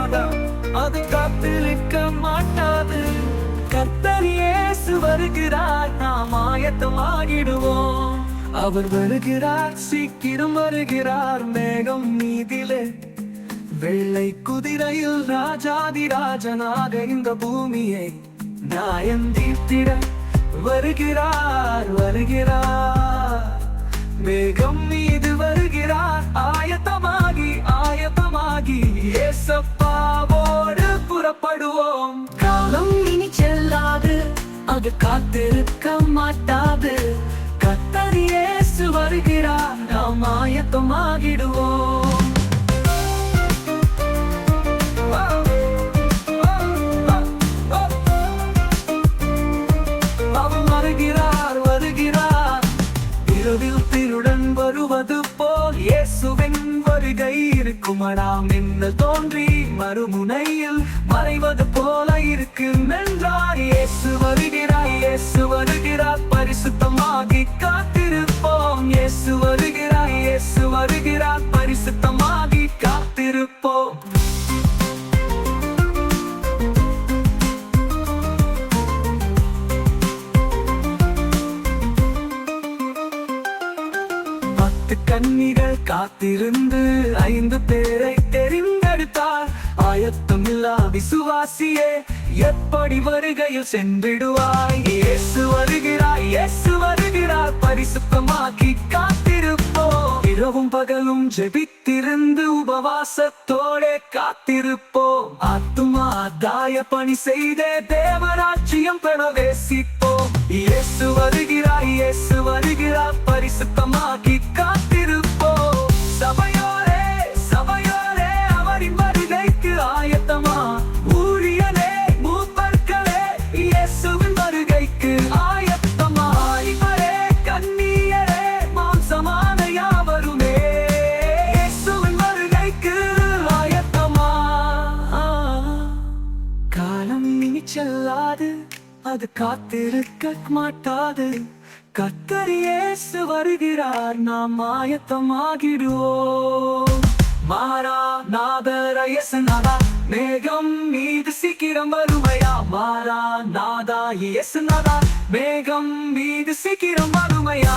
மாட்டாதா அது காத்திருக்க மாட்டாது. கத்தர் இயேசு வருகிறார். நாம் ஆயத்தமாகிடுவோம். அவர் வருகிறார் சீக்கிரம் வருகிறார். மேகம் மீதிலே வெள்ளை குதிரையில் ராஜாதி ராஜனாக இந்த பூமியை நியாயம் தீர்த்திட வருகிறார் வருகிறார். மேகம் அது காத்திருக்க மாட்டாது. கத்தர் இயேசு வருகிறார். நாம் ஆயத்தமாகிடுவோம். இயேசுவின் வருகை இருக்குமடாம் மின்னல் தோன்றி மறுமுனையில் மறைவது போல இருக்கும் என்றார் இயேசு வருகிறார் இயேசு வருகிறார் பரிசுத்தமாகி காத்து பத்து கன்னிகள் காத்திருந்து ஐந்து பேரை தெரிந்தெடுத்தார் ஆயத்தம் இல்லா விசுவாசியே எப்படி வருகையில் சென்றிடுவாய்? இயேசு வருகிறாய் இயேசு வருகிறார் பரிசுத்தமாக்கி காத்திருப்போம். இரவும் பகலும் ஜெபித்திருந்து உபவாசத்தோட காத்திருப்போம். ஆத்துமா தாய பணி செய்தே தேவராட்சியம் பெற பிரவேசிப்போம். இயேசு வருகிறாய் இயேசு வருகிறார் பரிசுத்தமாக்கி அது காத்திருக்க மாட்டாது. கத்தரியேசு வருகிறார் நாம் ஆயத்தமாகிடுவோம். மாறா நாதரயசனாதா மேகம் மீது சீக்கிரம் வருமையா மாறா நாதா இயேசுநாதா மேகம் மீது சீக்கிரம் வருமையா